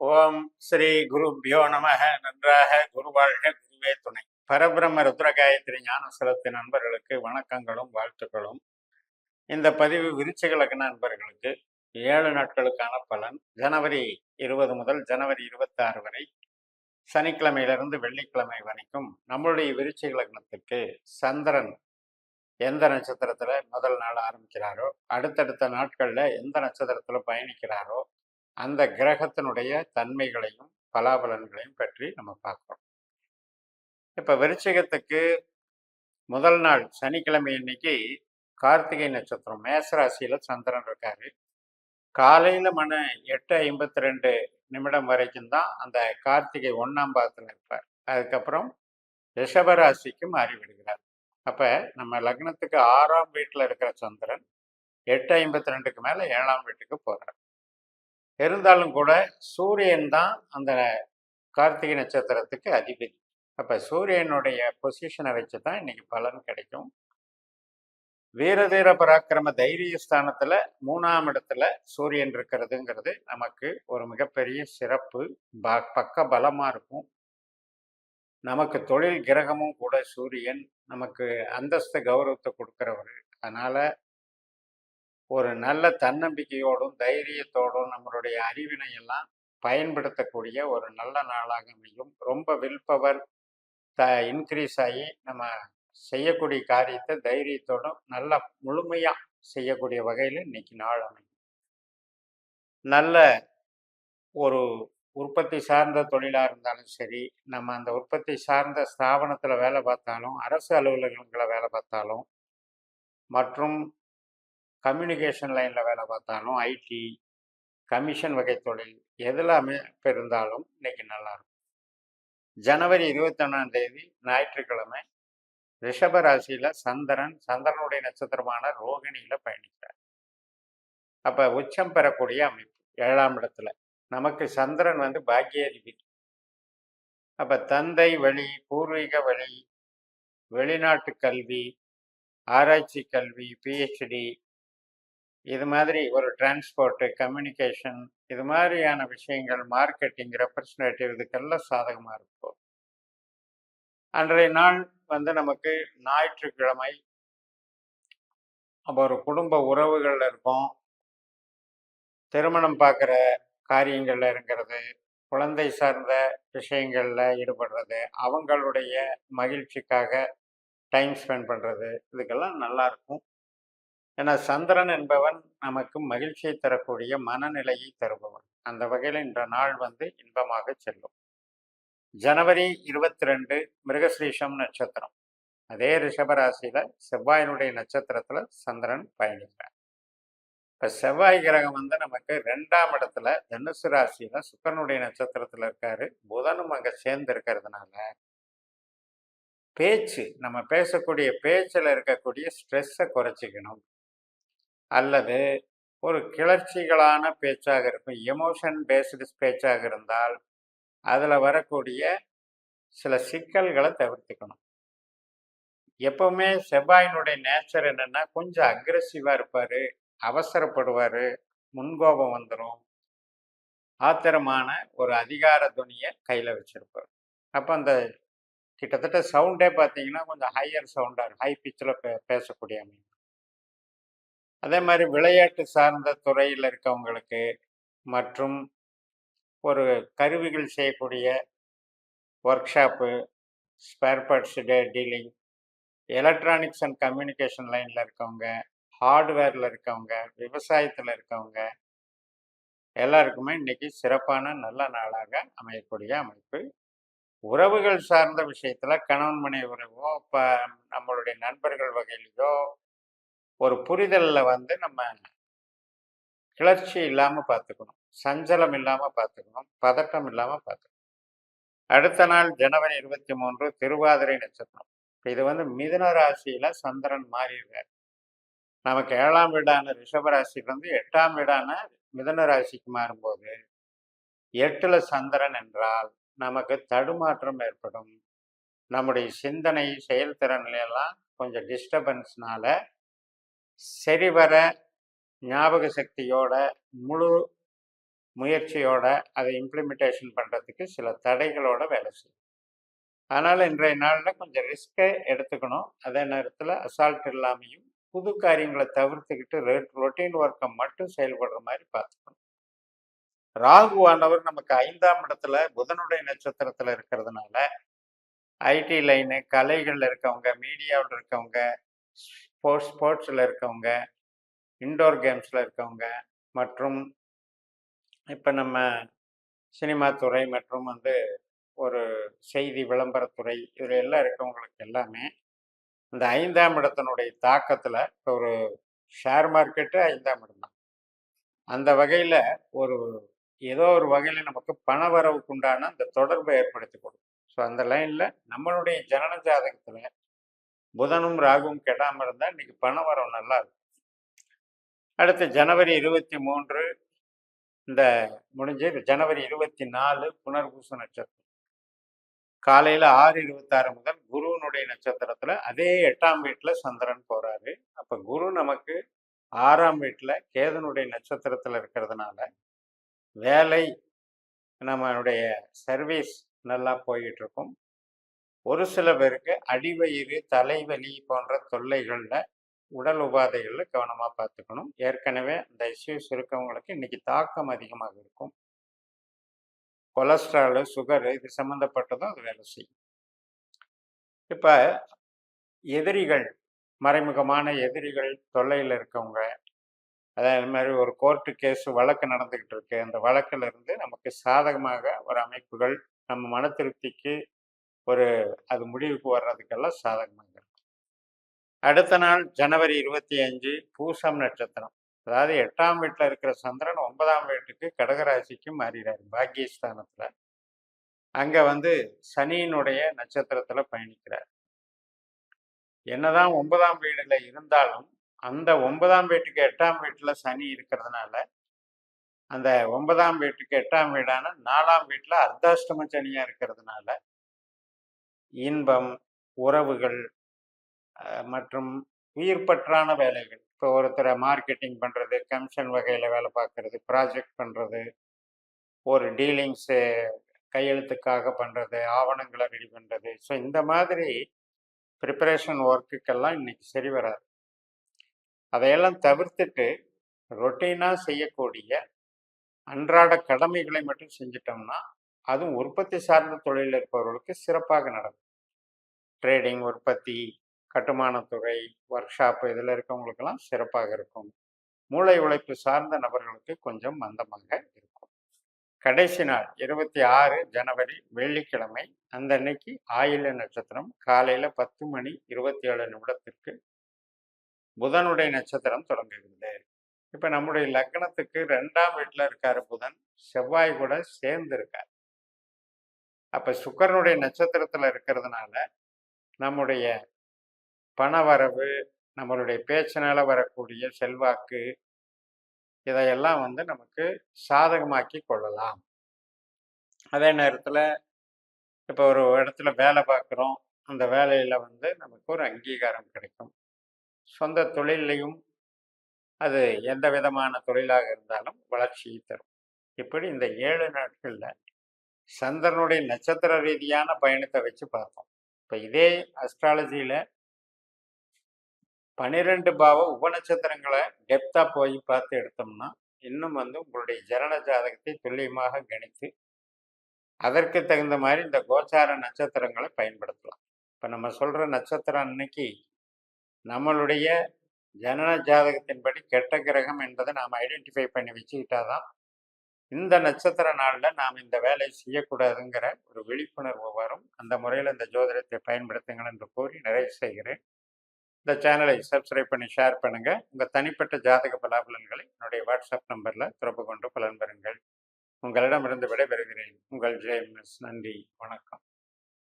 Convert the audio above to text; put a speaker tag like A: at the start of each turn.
A: ஓம் ஸ்ரீ குருபியோ நமக நன்றாக குருவாழ்க குருவே துணை. பரபிரம்ம ருத்ரகாயத்ரி காயத்ரி நண்பர்களுக்கு வணக்கங்களும் வாழ்த்துக்களும். இந்த பதிவு விருச்சிக லக்ன நண்பர்களுக்கு ஏழு நாட்களுக்கான பலன். ஜனவரி இருபது முதல் ஜனவரி இருபத்தாறு வரை சனிக்கிழமையிலிருந்து வெள்ளிக்கிழமை வரைக்கும் நம்மளுடைய விருச்சிக லக்னத்துக்கு சந்திரன் எந்த நட்சத்திரத்தில் முதல் நாள் ஆரம்பிக்கிறாரோ அடுத்தடுத்த நாட்களில் எந்த நட்சத்திரத்தில் பயணிக்கிறாரோ அந்த கிரகத்தினுடைய தன்மைகளையும் பலாபலன்களையும் பற்றி நம்ம பார்க்குறோம். இப்போ விருச்சிகத்துக்கு முதல் நாள் சனிக்கிழமை அன்னைக்கு கார்த்திகை நட்சத்திரம் மேசராசியில் சந்திரன் இருக்காரு. காலையில் மணி எட்டு ஐம்பத்தி ரெண்டு நிமிடம் வரைக்கும் தான் அந்த கார்த்திகை ஒன்றாம் பாதத்தில் இருப்பார். அதுக்கப்புறம் ரிஷபராசிக்கு மாறிவிடுகிறார். அப்போ நம்ம லக்னத்துக்கு ஆறாம் வீட்டில் இருக்கிற சந்திரன் எட்டு ஐம்பத்தி ரெண்டுக்கு மேலே ஏழாம் வீட்டுக்கு போகிறார் இருந்தாலும் கூட சூரியன் தான் அந்த கார்த்திகை நட்சத்திரத்துக்கு அதிபதி. அப்போ சூரியனுடைய பொசிஷனை வச்சு தான் இன்னைக்கு பலன் கிடைக்கும். வீரதீர பராக்கிரம தைரிய ஸ்தானத்தில் மூணாம் இடத்துல சூரியன் இருக்கிறதுங்கிறது நமக்கு ஒரு மிகப்பெரிய சிறப்பு. ப- பக்க பலமாக இருக்கும். நமக்கு தொழில் கிரகமும் கூட சூரியன் நமக்கு அந்தஸ்து கௌரவத்தை கொடுக்குறவர். அதனால் ஒரு நல்ல தன்னம்பிக்கையோடும் தைரியத்தோடும் நம்மளுடைய அறிவினை எல்லாம் பயன்படுத்தக்கூடிய ஒரு நல்ல நாளாக அமையும். ரொம்ப வில் பவர் த இன்க்ரீஸ் ஆகி நம்ம செய்யக்கூடிய காரியத்தை தைரியத்தோடும் நல்ல முழுமையாக செய்யக்கூடிய வகையில் இன்னைக்கு நாள் அமையும். நல்ல ஒரு உற்பத்தி சார்ந்த தொழிலாக இருந்தாலும் சரி நம்ம அந்த உற்பத்தி சார்ந்த ஸ்தாபனத்தில் வேலை பார்த்தாலும் அரசு அலுவலகங்களில் வேலை பார்த்தாலும் மற்றும் கம்யூனிகேஷன் லைனில் வேலை பார்த்தாலும் ஐடி கமிஷன் வகை தொழில் எதெல்லாமே இருந்தாலும் இன்னைக்கு நல்லா இருக்கும். ஜனவரி இருபத்தொன்னாம் தேதி ஞாயிற்றுக்கிழமை ரிஷப ராசியில் சந்திரன் சந்திரனுடைய நட்சத்திரமான ரோகிணியில் பயணிக்கிறார். அப்போ உச்சம் பெறக்கூடிய அமைப்பு ஏழாம் இடத்துல. நமக்கு சந்திரன் வந்து பாக்கியாதிபதி அப்போ தந்தை வழி பூர்வீக வழி வெளிநாட்டு கல்வி ஆராய்ச்சி கல்வி பிஹெச்டி இது மாதிரி ஒரு டிரான்ஸ்போர்ட்டு கம்யூனிகேஷன் இது மாதிரியான விஷயங்கள் மார்க்கெட்டிங் ரெப்ரஸன்டேட்டிவ் இதுக்கெல்லாம் சாதகமாக இருக்கும் அன்றைய நாள் வந்து நமக்கு ஞாயிற்றுக்கிழமை. அப்போ ஒரு குடும்ப உறவுகளில் இருக்கும் திருமணம் பார்க்குற காரியங்களில் இருக்கிறது குழந்தை சார்ந்த விஷயங்களில் ஈடுபடுறது அவங்களுடைய மகிழ்ச்சிக்காக டைம் ஸ்பெண்ட் பண்ணுறது இதுக்கெல்லாம் நல்லா இருக்கும். ஏன்னா சந்திரன் என்பவன் நமக்கு மகிழ்ச்சியை தரக்கூடிய மனநிலையை தருபவன். அந்த வகையில் இந்த நாள் வந்து இன்பமாக செல்லும். ஜனவரி இருபத்தி ரெண்டு மிருகஸ்ரீஷம் நட்சத்திரம். அதே ரிஷபராசியில செவ்வாயினுடைய நட்சத்திரத்துல சந்திரன் பயணிக்கிறார். இப்ப செவ்வாய் கிரகம் வந்து நமக்கு ரெண்டாம் இடத்துல தனுசு ராசியில சுக்கரனுடைய நட்சத்திரத்துல இருக்காரு. புதனும் அங்க சேர்ந்து இருக்கிறதுனால பேச்சு நம்ம பேசக்கூடிய பேச்சில் இருக்கக்கூடிய ஸ்ட்ரெஸ்ஸை குறைச்சிக்கணும். அல்லது ஒரு கிளர்ச்சிகளான பேச்சாக இருக்கும் எமோஷன் பேஸ்டு பேச்சாக இருந்தால் அதில் வரக்கூடிய சில சிக்கல்களை தவிர்த்துக்கணும். எப்பவுமே செவ்வாயினுடைய நேச்சர் என்னென்னா கொஞ்சம் அக்ரெசிவாக இருப்பார் அவசரப்படுவார் முன்கோபம் வந்துடும் ஆத்திரமான ஒரு அதிகார துணியை கையில் வச்சுருப்பார். அப்போ அந்த கிட்டத்தட்ட சவுண்டே பார்த்தீங்கன்னா கொஞ்சம் ஹையர் சவுண்டாக இருக்கும். ஹை பிச்சில் பே பேசக்கூடிய அமைப்பு. அதே மாதிரி விளையாட்டு சார்ந்த துறையில் இருக்கவங்களுக்கு மற்றும் ஒரு கருவிகள் செய்யக்கூடிய ஒர்க் ஷாப்பு ஸ்பேர் பார்ட்ஸ் டே டீலிங் எலக்ட்ரானிக்ஸ் அண்ட் கம்யூனிகேஷன் லைனில் இருக்கவங்க ஹார்ட்வேரில் இருக்கவங்க விவசாயத்தில் இருக்கவங்க எல்லாருக்குமே இன்றைக்கி சிறப்பான நல்ல நாளாக அமையக்கூடிய அமைப்பு. உறவுகள் சார்ந்த விஷயத்தில் கணவன் மனைவி உறவோ இப்போ நம்மளுடைய நண்பர்கள் வகையிலையோ ஒரு புரிதலில் வந்து நம்ம கிளர்ச்சி இல்லாமல் பார்த்துக்கணும் சஞ்சலம் இல்லாமல் பார்த்துக்கணும் பதட்டம் இல்லாமல் பார்த்துக்கணும் அடுத்த நாள் ஜனவரி இருபத்தி மூன்று திருவாதிரை நட்சத்திரம். இது வந்து மிதுன ராசியில சந்திரன் மாறிடுறார் நமக்கு ஏழாம் வீடான ரிஷபராசிலிருந்து எட்டாம் வீடான மிதுன ராசிக்கு மாறும்போது எட்டுல சந்திரன் என்றால் நமக்கு தடுமாற்றம் ஏற்படும். நம்முடைய சிந்தனை செயல்திறன்ல எல்லாம் கொஞ்சம் டிஸ்டர்பன்ஸ்னால சரிவர ஞாபக சக்தியோட முழு முயற்சியோட அதை இம்ப்ளிமெண்டேஷன் பண்ணுறதுக்கு சில தடைகளோட வேலை செய்யும். அதனால் இன்றைய நாளில் கொஞ்சம் ரிஸ்க்கை எடுத்துக்கணும். அதே நேரத்தில் அசால்ட் இல்லாமையும் புது காரியங்களை தவிர்த்துக்கிட்டு ரொட்டீன் ஒர்க்கை மட்டும் செயல்படுற மாதிரி பார்த்துக்கணும். ராகுவானவர் நமக்கு ஐந்தாம் இடத்துல புதனுடைய நட்சத்திரத்தில் இருக்கிறதுனால ஐடி லைனு கலைகளில் இருக்கவங்க மீடியாவில் இருக்கவங்க ஸ்போர்ட்ஸ் ஸ்போர்ட்ஸில் இருக்கவங்க இன்டோர் கேம்ஸில் இருக்கவங்க மற்றும் இப்போ நம்ம சினிமா துறை மற்றும் வந்து ஒரு செய்தி விளம்பரத்துறை இதில் எல்லாம் இருக்கவங்களுக்கு எல்லாமே இந்த ஐந்தாம் இடத்தினுடைய தாக்கத்தில் இப்போ ஒரு ஷேர் மார்க்கெட்டு ஐந்தாம் இடம் தான். அந்த வகையில் ஒரு ஏதோ ஒரு வகையில் நமக்கு பண வரவுக்கு உண்டான அந்த தொடர்பை ஏற்படுத்தி கொடுக்கும். ஸோ அந்த லைனில் நம்மளுடைய ஜனன ஜாதகத்தில் புதனும் ராகுவும் கெடாமல் இருந்தால் இன்னைக்கு பண வரம் நல்லா இருக்கும். அடுத்து ஜனவரி இருபத்தி மூன்று இந்த முடிஞ்சு ஜனவரி இருபத்தி நாலு புனர்பூச நட்சத்திரம். காலையில் ஆறு இருபத்தாறு முதல் குருவனுடைய நட்சத்திரத்தில் அதே எட்டாம் வீட்டில் சந்திரன் போகிறாரு அப்போ குரு நமக்கு ஆறாம் வீட்டில் கேதனுடைய நட்சத்திரத்தில் இருக்கிறதுனால வேலை நம்மளுடைய சர்வீஸ் நல்லா போயிட்டு இருக்கும். ஒரு சில பேருக்கு அடிவயிறு தலைவலி போன்ற தொல்லைகளில் உடல் உபாதைகளில் கவனமாக பார்த்துக்கணும். ஏற்கனவே அந்த இஷ்யூஸ் இருக்கவங்களுக்கு இன்னைக்கு தாக்கம் அதிகமாக இருக்கும். கொலஸ்ட்ராலு சுகரு இது சம்மந்தப்பட்டதும் அது வேலை செய்யும். இப்போ எதிரிகள் மறைமுகமான எதிரிகள் தொல்லையில் இருக்கவங்க அதே மாதிரி ஒரு கோர்ட்டு கேஸ் வழக்கு நடந்துக்கிட்டு இருக்கு. அந்த வழக்கிலிருந்து நமக்கு சாதகமாக ஒரு அமைப்புகள் நம்ம மன திருப்திக்கு ஒரு அது முடிவுக்கு வர்றதுக்கெல்லாம் சாதகமாக இருக்கும். அடுத்த நாள் ஜனவரி இருபத்தி அஞ்சு பூசம் நட்சத்திரம். அதாவது எட்டாம் வீட்டில் இருக்கிற சந்திரன் ஒன்பதாம் வீட்டுக்கு கடகராசிக்கு மாறிடாரு பாக்கியஸ்தானத்தில். அங்கே வந்து சனியினுடைய நட்சத்திரத்தில் பயணிக்கிறார். என்னதான் ஒன்பதாம் வீடுல இருந்தாலும் அந்த ஒன்பதாம் வீட்டுக்கு எட்டாம் வீட்டில் சனி இருக்கிறதுனால அந்த ஒன்பதாம் வீட்டுக்கு எட்டாம் வீடான நாலாம் வீட்டில் அர்த்தாஷ்டம சனியாக இருக்கிறதுனால இன்பம் உறவுகள் மற்றும் உயிர்பற்றான வேலைகள். இப்போ ஒருத்தரை மார்க்கெட்டிங் பண்ணுறது கமிஷன் வகையில் வேலை பார்க்குறது ப்ராஜெக்ட் பண்ணுறது ஒரு டீலிங்ஸு கையெழுத்துக்காக பண்ணுறது ஆவணங்களை ரெடி பண்ணுறது ஸோ இந்த மாதிரி ப்ரிப்பரேஷன் ஒர்க்குக்கெல்லாம் இன்றைக்கி சரி வராது. அதையெல்லாம் தவிர்த்துட்டு ரொட்டீனாக செய்யக்கூடிய அன்றாட கடமைகளை மட்டும் செஞ்சிட்டோம்னா அதுவும் உற்பத்தி சார்ந்த தொழிலில் இருப்பவர்களுக்கு சிறப்பாக நடக்கும். ட்ரேடிங் உற்பத்தி கட்டுமானத்துறை ஒர்க் ஷாப்பு இதில் இருக்கவங்களுக்கெல்லாம் சிறப்பாக இருக்கும். மூளை உழைப்பு சார்ந்த நபர்களுக்கு கொஞ்சம் மந்தமாக இருக்கும். கடைசி நாள் இருபத்தி ஆறு ஜனவரி வெள்ளிக்கிழமை அந்த அன்னைக்கு ஆயில நட்சத்திரம் காலையில் பத்து மணி இருபத்தி ஏழு நிமிடத்திற்கு புதனுடைய நட்சத்திரம் தொடங்குகிறது. இப்போ நம்முடைய லக்னத்துக்கு ரெண்டாம் வீட்டில் இருக்கார் புதன் செவ்வாய் கூட சேர்ந்து இருக்கார். அப்போ சுக்கரனுடைய நட்சத்திரத்தில் இருக்கிறதுனால நம்முடைய பணவரவு நம்மளுடைய பேச்சினால் வரக்கூடிய செல்வாக்கு இதையெல்லாம் வந்து நமக்கு சாதகமாக்கி கொள்ளலாம். அதே நேரத்தில் இப்போ ஒரு இடத்துல வேலை பார்க்குறோம். அந்த வேலையில் வந்து நமக்கு ஒரு அங்கீகாரம் கிடைக்கும். சொந்த தொழிலையும் அது எந்த விதமான தொழிலாக இருந்தாலும் வளர்ச்சியை தரும். இப்படி இந்த ஏழு நாட்களில் சந்திரனுடைய நட்சத்திர ரீதியான பயணத்தை வச்சு பார்த்தோம். இப்போ இதே அஸ்ட்ராலஜியில் பனிரெண்டு பாவ உபநட்சத்திரங்களை டெப்த்தாக போய் பார்த்து எடுத்தோம்னா இன்னும் வந்து உங்களுடைய ஜனன ஜாதகத்தை துல்லியமாக கணித்து அதற்கு தகுந்த மாதிரி இந்த கோச்சார நட்சத்திரங்களை பயன்படுத்தலாம். இப்போ நம்ம சொல்கிற நட்சத்திரம் அன்னைக்கு நம்மளுடைய ஜனன ஜாதகத்தின்படி கெட்ட கிரகம் என்பதை நாம் ஐடென்டிஃபை பண்ணி வச்சுக்கிட்டாதான் இந்த நட்சத்திர நாளில் நாம் இந்த வேலையை செய்யக்கூடாதுங்கிற ஒரு விழிப்புணர்வு வரும். அந்த முறையில் இந்த ஜோதிடத்தை பயன்படுத்துங்கள் என்று கூறி நிறைவு செய்கிறேன். இந்த சேனலை சப்ஸ்கிரைப் பண்ணி ஷேர் பண்ணுங்கள் உங்கள் தனிப்பட்ட ஜாதக பலாபலன்களை என்னுடைய வாட்ஸ்அப் நம்பரில் தொடர்பு கொண்டு பலன் பெறுங்கள். உங்களிடமிருந்து விடைபெறுகிறேன். உங்கள் ஜேஎம்எஸ் நன்றி. வணக்கம்.